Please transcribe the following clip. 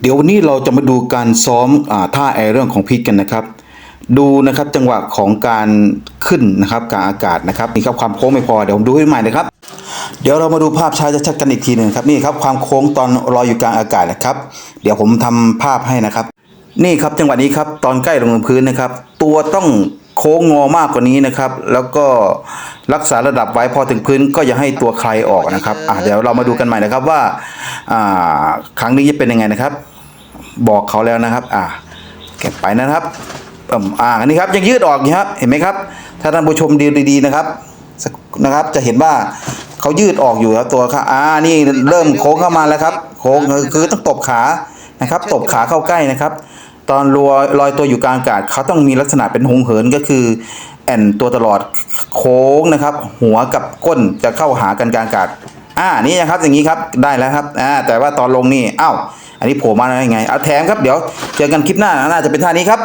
เดี๋ยววันนี้เราจะมาดูการซ้อมอท่าแอร์เรื่องของพิษกันนะครับ ดูนะครับจังหวะของการขึ้นนะครับกลางอากาศนะครับนี่ครับความโค้งไม่พอเดี๋ยวผมดูให้ใหม่นะครับ เดี๋ยวเรามาดูภาพช้าชัดกันอีกทีหนึ่งครับนี่ครับความโค้งตอนลอยอยู่กลางอากาศนะครับ เดี๋ยวผมทำภาพให้นะครับ นี่ครับจังหวะนี้ครับตอนใกล้ลงพื้นนะครับ ตัวต้องโค้งงอมากกว่านี้นะครับ แล้วก็รักษาระดับไว้พอถึงพื้นก็อย่าให้ตัวใครออกนะครับอะเดี๋ยวเรามาดูกันใหม่นะครับว่าอ่าครั้งนี้จะเป็นยังไงนะครับ บอกเขาแล้วนะครับ อ่าเก็บไปนะครับเอิ่มอ่าอันนี้ครับยังยืดออกอยู่ครับเห็นไหมครับ ถ้าท่านผู้ชมดีดีๆนะครับนะครับ จะเห็นว่าเขายืดออกอยู่ครับตัวครับอ่านี่เริ่มโค้งเข้ามาแล้วครับ โค้งคือต้องตบขานะครับ ตบขาเข้าใกล้นะครับ ตอนลอยลอยตัวอยู่กลางอากาศเขาต้องมีลักษณะเป็นหงเหินก็คือ แอนตัวตลอดโค้งนะครับ หัวกับก้นจะเข้าหากันกลางอากาศ อ่านี่นะครับอย่างนี้ครับได้แล้วครับอ่าแต่ว่าตอนลงนี่อ้าวอันนี้โผล่มาได้ไงเอาแถมครับเดี๋ยวเจอกันคลิปหน้าน่าจะเป็นท่านี้ครับ